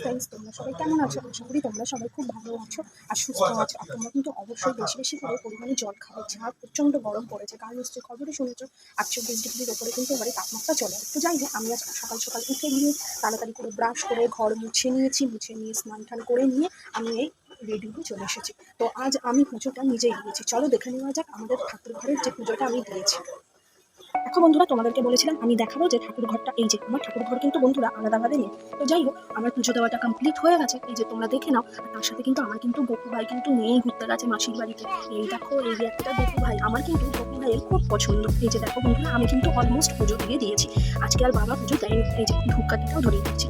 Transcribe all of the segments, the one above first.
Friends তোমরা সবাই কেমন আছো? আশা করি তোমরা সবাই খুব ভালো আছো আর সুস্থ আছো। আর তোমরা কিন্তু অবশ্যই বেশি বেশি করে পরিমাণে জল খাবে, যা প্রচণ্ড গরম পড়েছে। কারণ নিশ্চয়ই খবরে শুনেছো, আটচল্লিশ ডিগ্রির ওপরে কিন্তু এবারে তাপমাত্রা চলে। তো যাই হোক, আমি আজ সকাল সকাল উঠে গিয়ে তাড়াতাড়ি করে ব্রাশ করে ঘর মুছে নিয়েছি, মুছে নিয়ে স্নান টান করে নিয়ে আমি এই রেডি হয়ে চলে এসেছি। তো আজ আমি পুজোটা নিজেই দিয়েছি। চলো দেখে নেওয়া যাক আমাদের ঠাকুর ঘরের যে পুজোটা আমি দিয়েছি। দেখো বন্ধুরা, তোমাদেরকে বলেছিলাম, আমি দেখাবো যে ঠাকুর ঘরটা, এই যে আমার ঠাকুর ঘর কিন্তু বন্ধুরা আলাদাভাবে নেই। তো যাই হোক, আমার পুজো দেওয়াটা কমপ্লিট হয়ে গেছে। এই যে তোমরা দেখে নাও, আর তার সাথে কিন্তু আমার কিন্তু গপু ভাই কিন্তু নিয়েই ঘুরতে গেছে মাসির বাড়িতে। এই দেখো, এই যে একটা গপু ভাই, আমার কিন্তু গপু ভাইয়ের খুব পছন্দ। এই যে দেখো বন্ধুরা, আমি কিন্তু অলমোস্ট পুজো দিয়ে দিয়েছি। আজকে আর বাবা পুজো দেয়নি, এই যে ধূপকাঠিটাও ধরিয়ে দিচ্ছি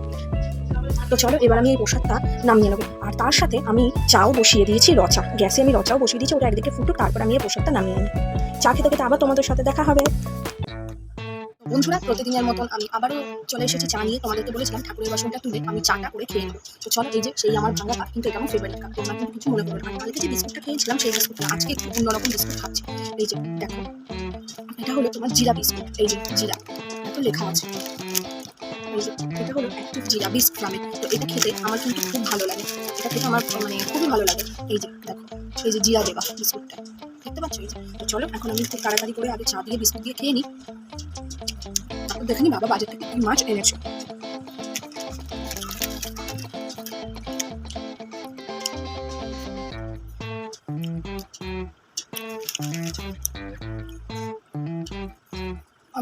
তো চলো, এবার আমি এই প্রসাদটা নামিয়ে নেব। আর তার সাথে আমি চাও বসিয়ে দিয়েছি, রচা। গ্যাসে আমি রচাও বসিয়ে দিয়েছি, ওটা একদিকে ফুটুক, তারপর আমি এই প্রসাদটা নামিয়ে নিই চা খেতে খেতে আবার তোমাদের সাথে দেখা হবে। বন্ধুরা, প্রতিদিনের মতন আমি আবারও চলে এসেছি চা নিয়ে। তোমাদেরকে বলেছিলাম ঠাকুরের বাসনটা তুলে আমি চাটা করে খেয়ে নেব। তো চলো, এই যে সেই আমার ভাঙা কিন্তু এটা আমার ফেভারিট কাপ তোমরা কিন্তু কিছু মনে করো না। কালকে যে বিস্কুটটা খেয়েছিলাম, সেই বিস্কুটটা আজকে একটু অন্যরকম বিস্কুট খাচ্ছি। এই যে, দেখো। এটা হলো তোমার জিরা বিস্কুট। এই যে, জিরা। এত লেখা আছে। এটা হলো অ্যাক্টিভ জিরা তো এটা খেতে আমার কিন্তু খুব ভালো লাগে। এটা খেতে আমার মানে খুবই ভালো লাগে। এই যে, দেখো। এই যে জিরা দেবা বিস্কুটটা। দেখতে পাচ্ছ? এই যে চলো, এখন আমি একটু তাড়াতাড়ি করে আগে চা দিয়ে বিস্কুট দিয়ে খেয়ে নিই। তারপর দেখে নি বাবা, বাজার থেকে কি মাছ এনেছে।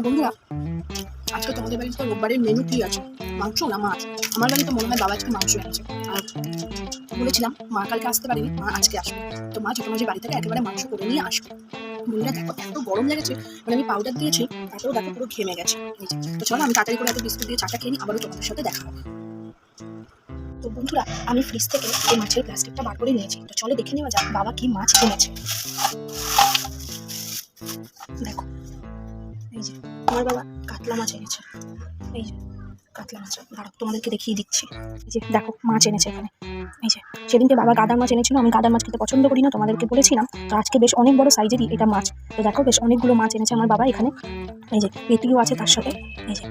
বন্ধুরা, আজকে তোমাদের বাড়িতে তো রোববারের মেনু কি আছে? মাংস না মাছ? আমার বাড়িতে মনে হয় বাবা আজকে মাংস এনেছে। আর বলেছিলাম, মা কালকে আসতে পারেনি, মা আজকে আসবে। তো মা ছোটো মাঝে বাড়ি থেকে একেবারে মাংস করে নিয়ে আসবে। বন্ধুরা দেখো এত গরম লেগেছে মানে আমি পাউডার দিয়েছি তাতেও দেখো পুরো ঘেমে গেছে। তো চলো আমি তাড়াতাড়ি করে এত বিস্কুট দিয়ে চাটা খেয়ে নিই, আবারও তোমাদের সাথে দেখা হবে। তো বন্ধুরা, আমি ফ্রিজ থেকে এই মাছের প্লাস্টিকটা বার করে নিয়েছি। তো চলো দেখে নেওয়া যাক বাবা কি মাছ এনেছে। দেখো, এই যে আমার বাবা কাতলা মাছ এনেছে। এই যে, কাতলা মাছ, দাঁড়াও, তোমাদেরকে দেখিয়ে দিচ্ছি। এই যে, দেখো, মাছ এনেছে এখানে। এই যে, সেদিনকে বাবা গাদার মাছ এনেছিল, আমি গাদার মাছ খেতে পছন্দ করি না, তোমাদেরকে বলেছিলাম। তো আজকে বেশ অনেক বড় সাইজেরই এটা মাছ। তো দেখো, বেশ অনেকগুলো মাছ এনেছে আমার বাবা এখানে। এই যে, পেটিও আছে তার সাথে। এই যে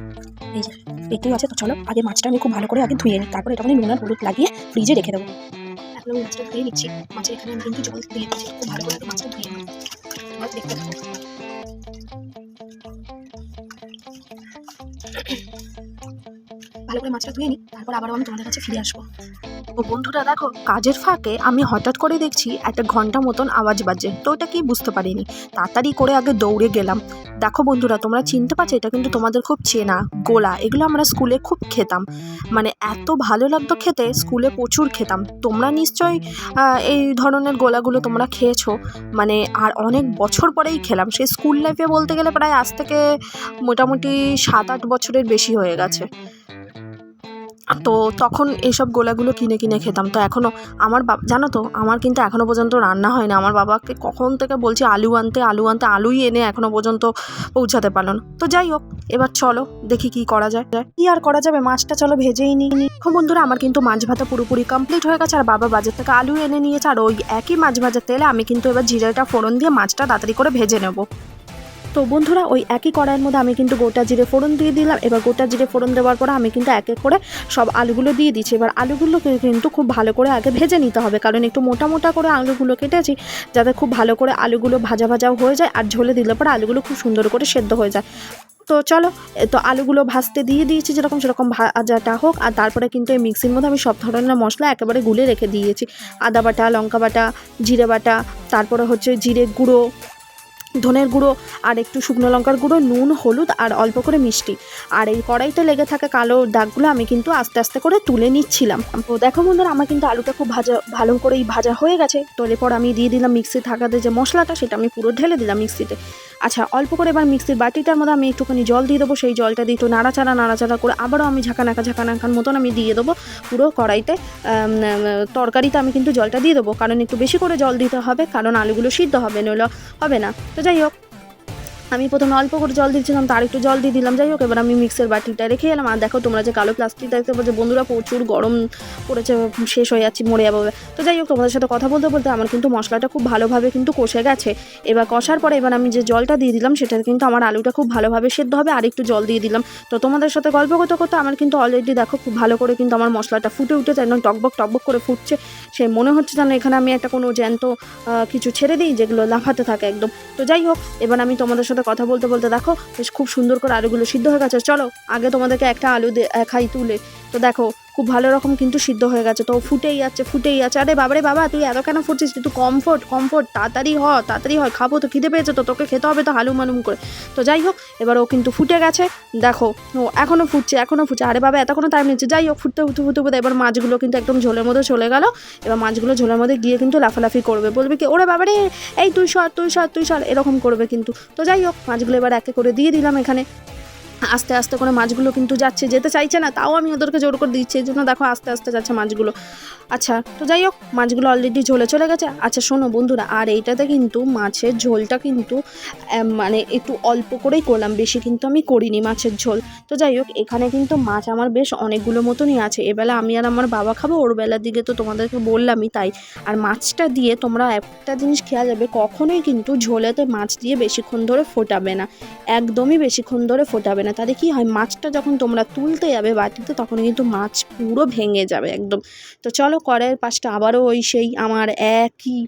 এই যে, পেটিও আছে। তো চলো, আগে মাছটা আমি খুব ভালো করে আগে ধুয়ে নিই। তারপরে এটা আমি নুন আর হলুদ লাগিয়ে ফ্রিজে রেখে দেবো। এখন আমি মাছটা ধুয়ে নিচ্ছি। মাছের এখানে আমি কিন্তু জল দিয়ে খুব ভালো করে মাছটা ধুয়ে নিই। মাছ দেখতে ভালো করে মাছটা ধুয়ে নিই। তারপর আবারও আমি তোমাদের কাছে ফিরে আসব। তো বন্ধুরা, দেখো, কাজের ফাঁকে আমি হঠাৎ করে দেখছি একটা ঘণ্টা মতন আওয়াজ বাজে তো ওটা কি বুঝতে পারিনি। তাড়াতাড়ি করে আগে দৌড়ে গেলাম। দেখো বন্ধুরা, তোমরা চিনতে পারছ, এটা কিন্তু তোমাদের খুব চেনা, গোলা। এগুলো আমরা স্কুলে খুব খেতাম। মানে এত ভালো লাগতো খেতে, স্কুলে প্রচুর খেতাম। তোমরা নিশ্চয়ই এই ধরনের গোলাগুলো তোমরা খেয়েছো। মানে আর অনেক বছর পরেই খেলাম। সেই স্কুল লাইফে বলতে গেলে প্রায় আজ থেকে মোটামুটি সাত আট বছরের বেশি হয়ে গেছে। তো তখন এইসব গোলাগুলো কিনে কিনে খেতাম। তো এখনও আমার বাবা জানো তো, আমার কিন্তু এখনও পর্যন্ত রান্না হয় না। আমার বাবাকে কখন থেকে বলছি, আলু আনতে আলু আনতে, আলুই এনে এখনও পর্যন্ত পৌঁছাতে পারল না। তো যাই হোক, এবার চলো দেখি কি করা যায়। কি আর করা যাবে? মাছটা চলো ভেজেই নিই এখন বন্ধুরা, আমার কিন্তু মাছ ভাজা পুরোপুরি কমপ্লিট হয়ে গেছে। আর বাবা বাজার থেকে আলু এনে নিয়েছে। আর ওই একই মাছ ভাজার তেলে আমি কিন্তু এবার জিরাটা ফোড়ন দিয়ে মাছটা তাড়াতাড়ি করে ভেজে নেব। তো বন্ধুরা, ওই একই কড়াইয়ের মধ্যে আমি কিন্তু গোটা জিরে ফোড়ন দিয়ে দিলাম। এবার গোটা জিরে ফোড়ন দেওয়ার পরে আমি কিন্তু এক এক করে সব আলুগুলো দিয়ে দিচ্ছি। এবার আলুগুলোকে কিন্তু খুব ভালো করে আগে ভেজে নিতে হবে, কারণ একটু মোটা মোটা করে আলুগুলো কেটেছি, যাতে খুব ভালো করে আলুগুলো ভাজা ভাজাও হয়ে যায় আর ঝোলে দিলে পরে আলুগুলো খুব সুন্দর করে সেদ্ধ হয়ে যায়। তো চলো তো আলুগুলো ভাজতে দিয়ে দিয়েছি যেরকম সেরকম ভাজাটা হোক, আর তারপরে কিন্তু এই মিক্সির মধ্যে আমি সব ধরনের মশলা একেবারে গুলে রেখে দিয়েছি। আদা বাটা, লঙ্কা বাটা, জিরে বাটা, তারপরে হচ্ছে জিরে গুঁড়ো ধনের গুঁড়ো আর একটু শুকনো লঙ্কার গুঁড়ো, নুন, হলুদ আর অল্প করে মিষ্টি। আর এই কড়াইতে লেগে থাকা কালো দাগগুলো আমি কিন্তু আস্তে আস্তে করে তুলে নিচ্ছিলাম। তো দেখো বন্ধুরা, আমার কিন্তু আলুটা খুব ভাজা, ভালো করেই ভাজা হয়ে গেছে। তো এরপর আমি দিয়ে দিলাম মিক্সি থাকাতে যে মশলাটা, সেটা আমি পুরো ঢেলে দিলাম মিক্সিতে আচ্ছা অল্প করে এবার মিক্সির বাটিটার মধ্যে আমি একটুখানি জল দিয়ে দেবো। সেই জলটা দিয়ে একটু নাড়াচাড়া নাড়াচাড়া করে আবারও আমি ঝাঁকা নাকা, ঝাঁকা নাকার মতন আমি দিয়ে দেবো পুরো কড়াইতে। তরকারিতে আমি কিন্তু জলটা দিয়ে দেবো, কারণ একটু বেশি করে জল দিতে হবে, কারণ আলুগুলো সিদ্ধ হবে, নইলে হবে না। তো যাই হোক আমি প্রথমে অল্প করে জল দিচ্ছিলাম, তার একটু জল দিয়ে দিলাম। যাই হোক, এবার আমি মিক্সের বাটিটা রেখে এলাম। আর দেখো তোমরা যে কালো প্লাস্টিক দেখতে পাচ্ছ, বন্ধুরা প্রচুর গরম পড়েছে, শেষ হয়ে যাচ্ছি, মরে যাব। তো যাই হোক, তোমাদের সাথে কথা বলতে বলতে আমার কিন্তু মশলাটা খুব ভালোভাবে কিন্তু কষে গেছে। এবার কষার পরে এবার আমি যে জলটা দিয়ে দিলাম, সেটা কিন্তু আমার আলুটা খুব ভালোভাবে সেদ্ধ হবে, আর একটু জল দিয়ে দিলাম। তো তোমাদের সাথে গল্প করতে করতে আমার কিন্তু অলরেডি দেখো খুব ভালো করে কিন্তু আমার মশলাটা ফুটে উঠেছে, একদম টকবক টকবক করে ফুটছে। সে মনে হচ্ছে যেন এখানে আমি একটা কোনো জ্যান্ত কিছু ছেড়ে দিই, যেগুলো লাফাতে থাকে একদম। তো যাই হোক, এবার আমি তোমাদের সাথে কথা বলতে বলতে দেখো বেশ খুব সুন্দর করে আলুগুলো সিদ্ধ হয়ে গেছে। চলো, আগে তোমাদেরকে একটা আলু দে- খাই তুলে। তো দেখো খুব ভালো রকম কিন্তু সিদ্ধ হয়ে গেছে। তো ফুটেই যাচ্ছে ফুটেই যাচ্ছে। আরে বাবারে বাবা, তুই এত কেন ফুটছিস? তুই কমফোর্ট কমফোর্ট তাড়াতাড়ি হ, তাড়াতাড়ি হয় খাব তো, খিদে পেয়েছে তো, তোকে খেতে হবে তো, হালুম মালুম করে। তো যাই হোক, এবার ও কিন্তু ফুটে গেছে। দেখো, ও এখনও ফুটছে এখনও ফুটছে। আরে বাবা, এত কোনো টাইম নিচ্ছে। যাই হোক, ফুটতে ফুটতে ফুটতে ফুটতে এবার মাছগুলো কিন্তু একদম ঝোলের মধ্যে চলে গেল। এবার মাছগুলো ঝোলের মধ্যে গিয়ে কিন্তু লাফালাফি করবে। বলবে কি, ওরে বাবারে, এই তুই সর তুই সর তুই সর। এরকম করবে কিন্তু। তো যাই হোক, মাছগুলো এবার একে করে দিয়ে দিলাম এখানে। আস্তে আস্তে করে মাছগুলো কিন্তু যাচ্ছে, যেতে চাইছে না, তাও আমি ওদেরকে জোর করে দিচ্ছি, এই জন্য দেখো আস্তে আস্তে যাচ্ছে মাছগুলো। আচ্ছা তো যাই হোক, মাছগুলো অলরেডি ঝোলে চলে গেছে। আচ্ছা শোনো বন্ধুরা, আর এইটাতে কিন্তু মাছের ঝোলটা কিন্তু মানে একটু অল্প করেই করলাম, বেশি কিন্তু আমি করিনি মাছের ঝোল। তো যাই হোক, এখানে কিন্তু মাছ আমার বেশ অনেকগুলো মতনই আছে। এবেলা আমি আর আমার বাবা খাব, ওর বেলার দিকে তো তোমাদেরকে বললামই তাই। আর মাছটা দিয়ে তোমরা একটা জিনিস খেয়াল যাবে কখনোই কিন্তু ঝোলেতে মাছ দিয়ে বেশিক্ষণ ধরে ফোটাবে না, একদমই বেশিক্ষণ ধরে ফোটাবে না। তাহলে কি হয়, মাছটা যখন তোমরা তুলতে যাবে বাটিতে তখন কিন্তু মাছ পুরো ভেঙে যাবে একদম। তো চলো কড়াইয়ের পাশটা আবারও ওই সেই আমার একই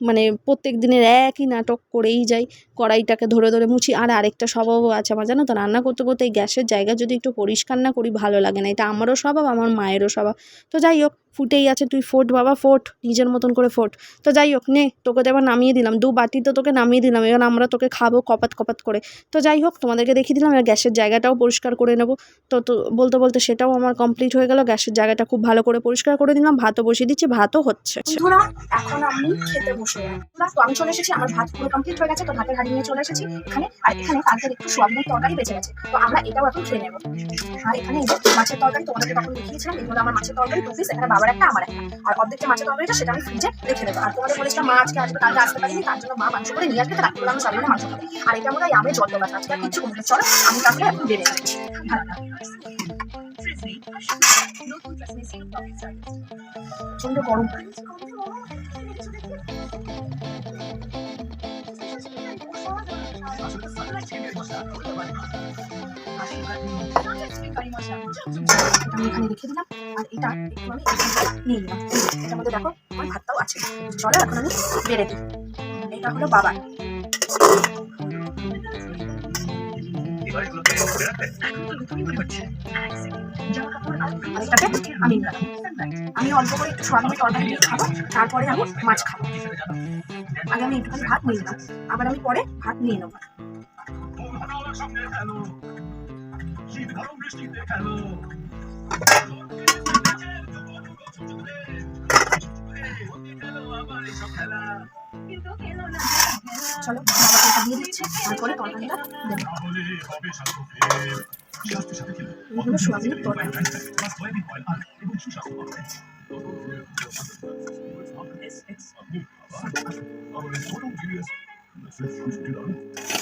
মানে প্রত্যেক দিনের একই নাটক করেই যাই। কড়াইটাকে ধরে ধরে মুছি, আর আরেকটা স্বভাবও আছে আমার, জানো তো? রান্না করতে করতে এই গ্যাসের জায়গা যদি একটু পরিষ্কার না করি, ভালো লাগে না। এটা আমারও স্বভাব, আমার মায়েরও স্বভাব। তো যাই হোক ফুটেই আছে, তুই ফোট বাবা, ফোট, নিজের মতন করে ফোট। তো যাই হোক, নে, তোকে তো এবার নামিয়ে দিলাম। দু বাটি তো তোকে নামিয়ে দিলাম, এবার আমরা তোকে খাব কপাত কপাত করে। তো যাই হোক, তোমাদেরকে দেখিয়ে দিলাম, এবার গ্যাসের জায়গাটাও পরিষ্কার করে নেব। তো তো, বলতে বলতে সেটাও আমার কমপ্লিট হয়ে গেল। গ্যাসের জায়গাটা খুব ভালো করে পরিষ্কার করে দিলাম। ভাতও বসিয়ে দিচ্ছি, ভাতও হচ্ছে। এখন আমি খেতে বসে আমি চলে এসেছি, আমার ভাত পুরো কমপ্লিট হয়ে গেছে, তো চলে এসেছি এখানে। আর এখানে একটু তরকারি বেঁচে গেছে। তো আমরা এটাও এখন খেয়ে নেব। আর এখানে মাছের তরকারি তোমাদেরকে তখন দেখিয়েছিলাম, এগুলো আমার মাছের তরকারি এখানে বাবার একটা আমার একটা। আর অর্ধেক যে মাছের তরকারিটা সেটা আমি ফ্রিজে রেখে দেবো। আর তোমাদের বলেছিলাম মা আজকে আসবে, কালকে আসতে পারিনি, তার জন্য মা মাংস করে নিয়ে আসবে তো রাত্রিবেলা আমি সবাই মাংস খাব। আর এটা মনে হয় আমি জল দেবো আজকে আর কিছু করতে চলো, আমি তাকে এখন বেড়ে যাচ্ছি। ভালো লাগে প্রচণ্ড গরম আমি ভাতটাও আছে আমি বেড়ে এটা হলো আমি আমি অল্প করে একটু সোয়াবিনের তরকারি দিয়ে খাব তারপরে আমি মাছ খাব। আগে আমি একটুখানি ভাত নিয়ে নিলাম। আবার আমি পরে ভাত নিয়ে নেব। চলো বাবাকে এটা দিয়ে দিচ্ছি। তারপরে তরকারিটা দেবো এগুলো সোয়াবিনের তরকারি।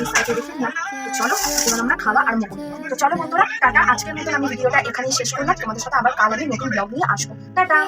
মশলা দেখে নিলাম চলো, এবার আমরা খাওয়া আর মুখ তো চলো বন্ধুরা, টাটা। আজকের মতন আমি ভিডিওটা এখানেই শেষ করলাম। তোমাদের সাথে আবার কাল আমি নতুন ব্লগ নিয়ে আসব। টাটা!